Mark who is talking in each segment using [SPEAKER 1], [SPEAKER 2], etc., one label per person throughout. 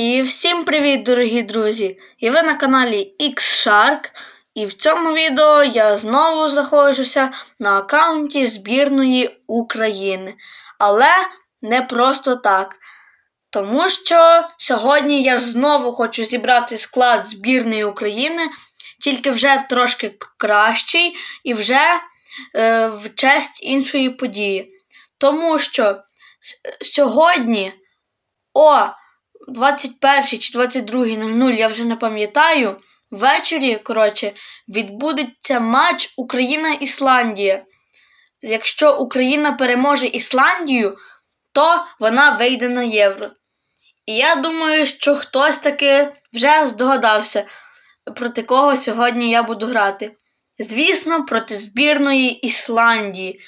[SPEAKER 1] І всім привіт, дорогі друзі! І ви на каналі X-Shark. І в цьому відео я знову знаходжуся на аккаунті збірної України. Але не просто так. Тому що сьогодні я знову хочу зібрати склад збірної України, тільки вже трошки кращий і вже е, в честь іншої події. Тому що сьогодні о 21 чи 22.00, я вже не пам'ятаю. Ввечері, коротше, відбудеться матч Україна-Ісландія. Якщо Україна переможе Ісландію, то вона вийде на євро. І я думаю, що хтось таки вже здогадався, проти кого сьогодні я буду грати. Звісно, проти збірної Ісландії.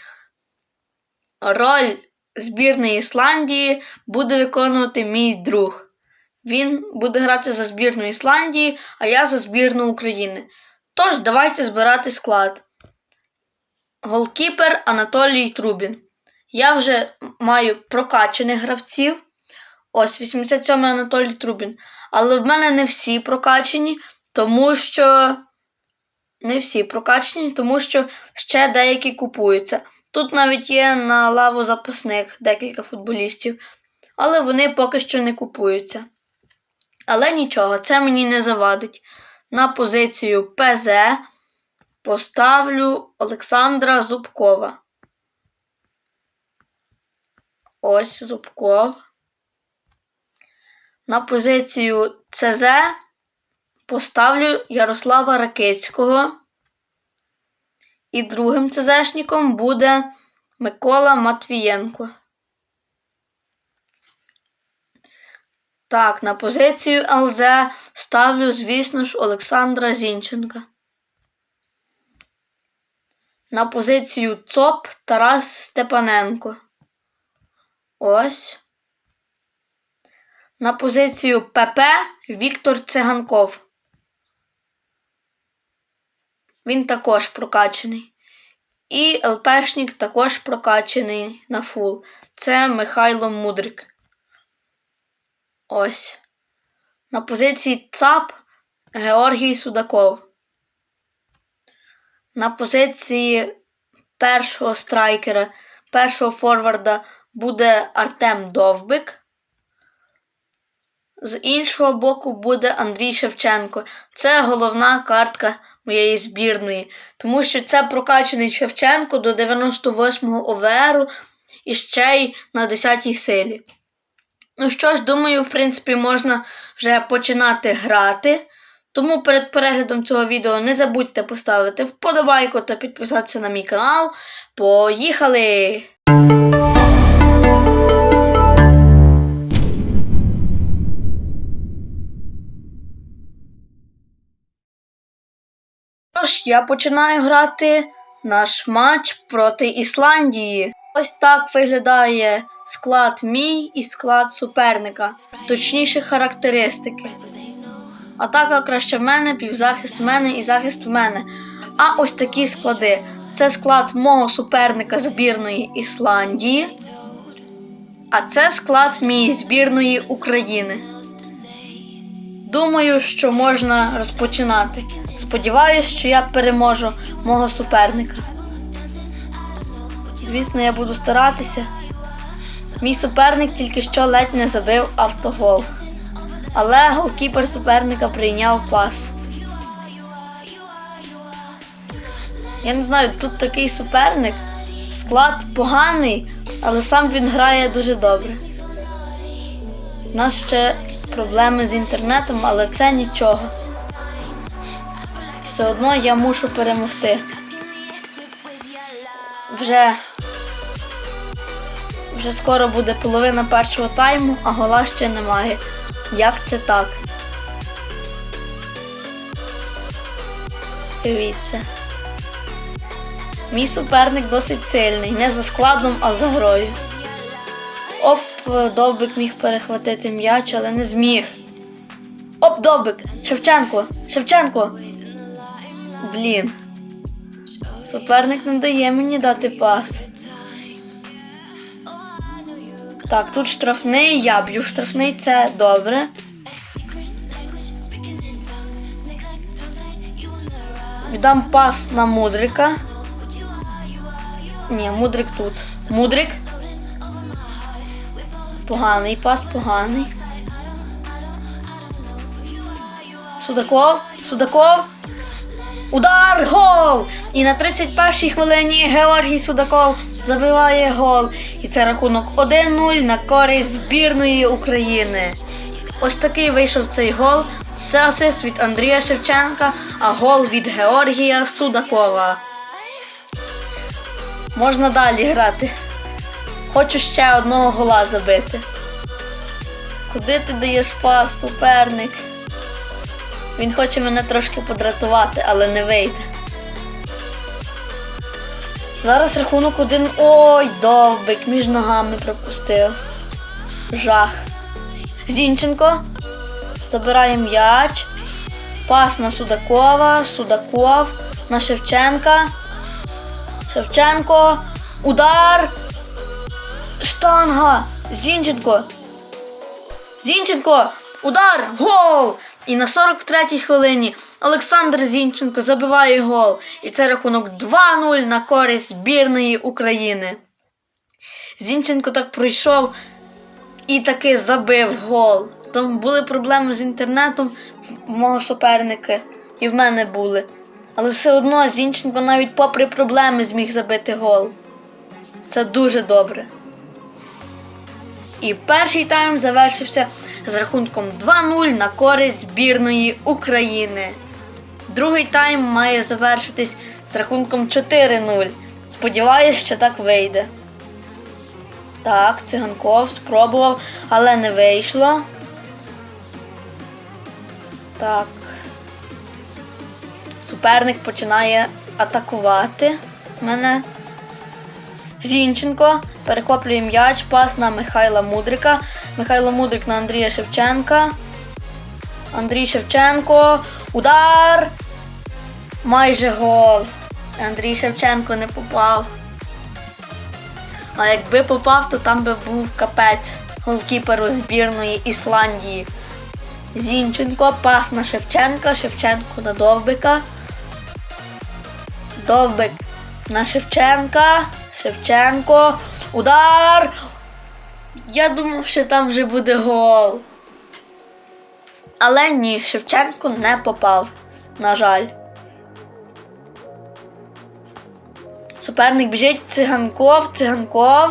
[SPEAKER 1] Роль збірної Ісландії буде виконувати мій друг. Він буде грати за збірну Ісландії, а я за збірну України. Тож, давайте збирати склад. Голкіпер Анатолій Трубін. Я вже маю прокачаних гравців. Ось 87-й Анатолій Трубін. Але в мене не всі прокачені, тому що. Не всі прокачені, тому що ще деякі купуються. Тут навіть є на лаву запасних декілька футболістів, але вони поки що не купуються. Але нічого, це мені не завадить. На позицію ПЗ поставлю Олександра Зубкова. Ось Зубков. На позицію ЦЗ поставлю Ярослава Ракицького. І другим ЦЗшником буде Микола Матвієнко. Так, на позицію ЛЗ ставлю, звісно ж, Олександра Зінченка. На позицію ЦОП Тарас Степаненко. Ось. На позицію ПП Віктор Циганков. Він також прокачаний. І ЛПшник також прокачаний на фул. Це Михайло Мудрик. Ось. На позиції ЦАП Георгій Судаков. На позиції першого страйкера, першого форварда буде Артем Довбик. З іншого боку буде Андрій Шевченко. Це головна картка моєї збірної, тому що це прокачаний Шевченко до 98-го ОВРу і ще й на 10-й силі. Ну що ж, думаю, в принципі, можна вже починати грати. Тому перед переглядом цього відео не забудьте поставити вподобайку та підписатися на мій канал. Поїхали! Тож, я починаю грати наш матч проти Ісландії. Ось так виглядає склад мій і склад суперника, точніше характеристики. Атака краще в мене, півзахист в мене і захист в мене. А ось такі склади. Це склад мого суперника збірної Ісландії. А це склад мій збірної України. Думаю, що можна розпочинати. Сподіваюсь, що я переможу мого суперника. Звісно, я буду старатися. Мій суперник тільки що ледь не забив автогол. Але голкіпер суперника прийняв пас. Я не знаю, тут такий суперник. Склад поганий, але сам він грає дуже добре. У нас ще проблеми з інтернетом, але це нічого. Все одно я мушу перемогти. Вже, вже скоро буде половина першого тайму, а гола ще немає. Як це так? Дивіться. Мій суперник досить сильний, не за складом, а за грою. Оп, Довбик міг перехватити м'яч, але не зміг. Оп, Довбик! Шевченко! Шевченко! Блін. Суперник не дає мені дати пас. Так, тут штрафний, я б'ю штрафний, це добре. Віддам пас на мудрика. Ні, мудрик тут. Мудрик. Поганий пас, поганий. Судаков, Судаков. Удар! Гол! І на 31-й хвилині Георгій Судаков забиває гол. І це рахунок 1-0 на користь збірної України. Ось такий вийшов цей гол. Це асист від Андрія Шевченка, а гол від Георгія Судакова. Можна далі грати. Хочу ще одного гола забити. Куди ти даєш пас, суперник? Він хоче мене трошки подратувати, але не вийде. Зараз рахунок один. Ой, довбик, між ногами пропустив. Жах. Зінченко. Забирає м'яч. Пас на Судакова. Судаков. На Шевченка. Шевченко. Удар. Штанга. Зінченко. Зінченко. Удар. Гол! І на 43-й хвилині Олександр Зінченко забиває гол. І це рахунок 2-0 на користь збірної України. Зінченко так пройшов і таки забив гол. Там були проблеми з інтернетом в мого суперника, і в мене були. Але все одно Зінченко навіть попри проблеми зміг забити гол. Це дуже добре. І перший тайм завершився з рахунком 2-0 на користь збірної України. Другий тайм має завершитись з рахунком 4-0. Сподіваюсь, що так вийде. Так, циганков спробував, але не вийшло. Так. Суперник починає атакувати мене. Зінченко перехоплює м'яч, пас на Михайла Мудрика. Михайло Мудрик на Андрія Шевченка. Андрій Шевченко. Удар! Майже гол. Андрій Шевченко не попав. А якби попав, то там би був капець голкіперу збірної Ісландії. Зінченко, пас на Шевченка, Шевченко на Довбика. Довбик на Шевченка. Шевченко. Удар! Я думав, що там вже буде гол. Але ні, Шевченко не попав. На жаль. Суперник біжить циганков, циганков.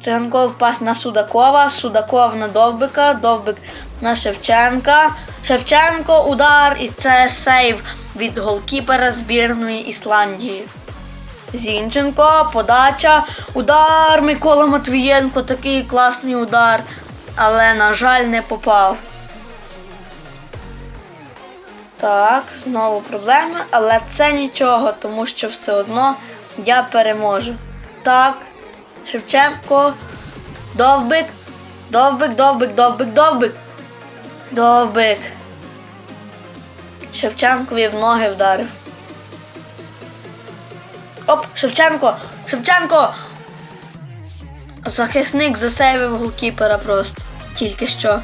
[SPEAKER 1] Циганков пас на Судакова, Судаков на Довбика, Довбик на Шевченка. Шевченко удар і це сейв від голкіпера збірної Ісландії. Зінченко, подача, удар Микола Матвієнко, такий класний удар, але, на жаль, не попав. Так, знову проблеми, але це нічого, тому що все одно я переможу. Так, Шевченко, довбик, довбик, довбик, довбик, довбик. Довбик. Шевченкові в ноги вдарив. Оп, Шевченко! Шевченко! Захисник засейвив голкіпера просто. Тільки що.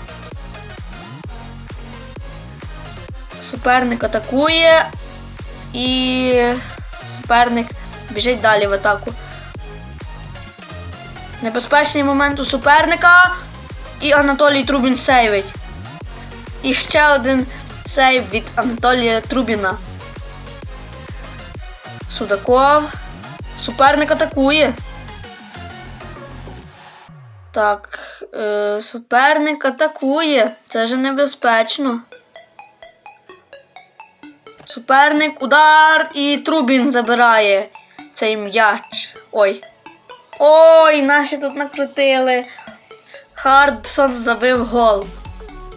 [SPEAKER 1] Суперник атакує. І суперник біжить далі в атаку. Небезпечний момент у суперника. І Анатолій Трубін сейвить. І ще один сейв від Анатолія Трубіна. Судаков. Суперник атакує. Так, е, суперник атакує. Це ж небезпечно. Суперник, удар і Трубін забирає цей м'яч. Ой. Ой, наші тут накрутили. Хардсон забив гол.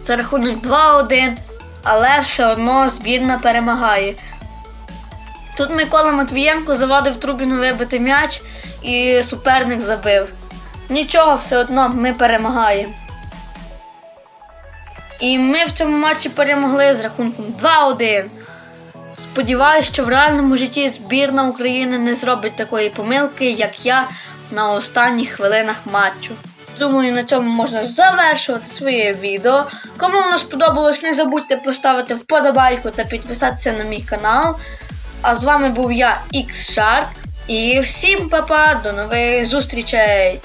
[SPEAKER 1] Це рахунок 2-1, але все одно збірна перемагає. Тут Микола Матвієнко завадив Трубіну вибити м'яч і суперник забив. Нічого, все одно ми перемагаємо. І ми в цьому матчі перемогли з рахунком 2-1. Сподіваюсь, що в реальному житті збірна України не зробить такої помилки, як я на останніх хвилинах матчу. Думаю, на цьому можна завершувати своє відео. Кому воно сподобалось, не забудьте поставити вподобайку та підписатися на мій канал. А з вами був я, X-Shark. І всім па-па, до нових зустрічей!